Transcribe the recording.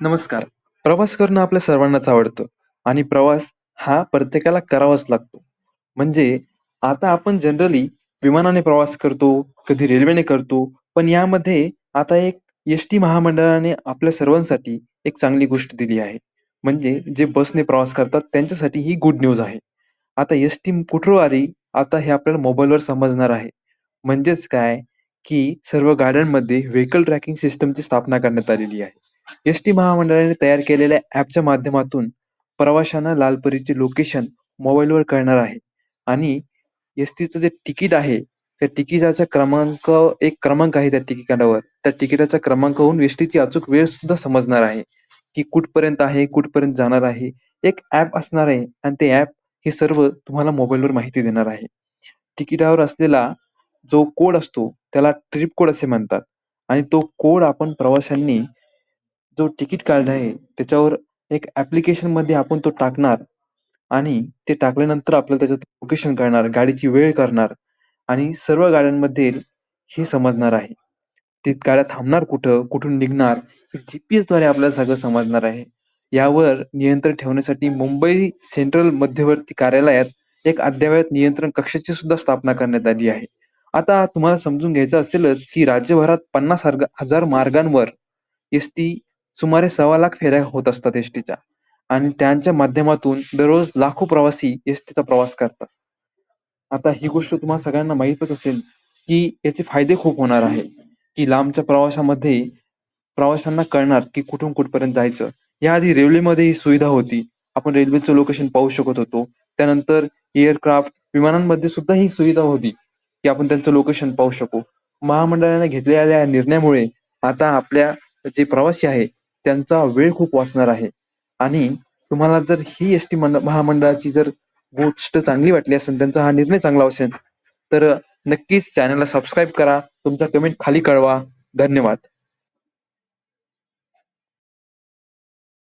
नमस्कार. प्रवास करणं आपल्या सर्वांनाच आवडतं आणि प्रवास हा प्रत्येकाला करावाच लागतो. म्हणजे आता आपण जनरली विमानाने प्रवास करतो, कधी रेल्वेने करतो. पण यामध्ये आता एक एस-टी महामंडळाने आपल्या सर्वांसाठी एक चांगली गोष्ट दिली आहे. म्हणजे जे बसने प्रवास करतात त्यांच्यासाठी ही गुड न्यूज आहे. आता एस-टी कुठवारी आता हे आपल्याला मोबाईलवर समजणार आहे. म्हणजेच काय, की सर्व गाड्यांमध्ये व्हेकल ट्रॅकिंग सिस्टमची स्थापना करण्यात आलेली आहे. एस-टी महामंडळाने तयार केलेल्या ऍपच्या माध्यमातून प्रवाशांना लालपरीचे लोकेशन मोबाईलवर कळणार आहे आणि एस-टीचं जे तिकीट आहे, त्या तिकिटाचा क्रमांक एक क्रमांक आहे त्या तिकिटावर. त्या तिकिटाच्या क्रमांकहून एस-टीची अचूक वेळ सुद्धा समजणार आहे, की कुठपर्यंत आहे, कुठपर्यंत जाणार आहे. एक ऍप असणार आहे आणि ते ऍप हे सर्व तुम्हाला मोबाईलवर माहिती देणार आहे. तिकिटावर असलेला जो कोड असतो त्याला ट्रिप कोड असे म्हणतात आणि तो कोड आपण प्रवाशांनी जो तिकीट काढला आहे त्याच्यावर एक ऍप्लिकेशनमध्ये आपण तो टाकणार आणि ते टाकल्यानंतर आपल्याला त्याच्यात लोकेशन कळणार, गाडीची वेळ करणार आणि सर्व गाड्यांमध्ये हे समजणार आहे. ते गाड्या थांबणार कुठं, कुठून निघणार, हे जी-पी-एसद्वारे आपल्याला सगळं समजणार आहे. यावर नियंत्रण ठेवण्यासाठी मुंबई सेंट्रल मध्यवर्ती कार्यालयात एक अद्ययावत नियंत्रण कक्षाची सुद्धा स्थापना करण्यात आली आहे. आता तुम्हाला समजून घ्यायचं असेलच, की राज्यभरात पन्नास हजार मार्गांवर एस-टी सुमारे सव्वा लाख फेऱ्या होत असतात एसटीच्या आणि त्यांच्या माध्यमातून दररोज लाखो प्रवासी एसटीचा प्रवास करतात. आता ही गोष्ट तुम्हाला सगळ्यांना माहीतच असेल, की याचे फायदे खूप होणार आहे, की लांबच्या प्रवासामध्ये प्रवाशांना कळणार, की कुठून कुठपर्यंत जायचं. याआधी रेल्वेमध्ये ही सुविधा होती. आपण रेल्वेचं लोकेशन पाहू शकत होतो. त्यानंतर एअरक्राफ्ट, विमानांमध्ये सुद्धा ही सुविधा होती, की आपण त्यांचं लोकेशन पाहू शकू. महामंडळाने घेतलेल्या निर्णयामुळे आता आपल्या जे प्रवासी आहे, त्यांचा वेळ खूप वाचणार आहे आणि तुम्हाला जर ही एस-टी महामंडळाची जर गोष्ट चांगली वाटली असेल, त्यांचा हा निर्णय चांगला असेल, तर नक्कीच चॅनलला सबस्क्राईब करा. तुमचा कमेंट खाली कळवा. धन्यवाद.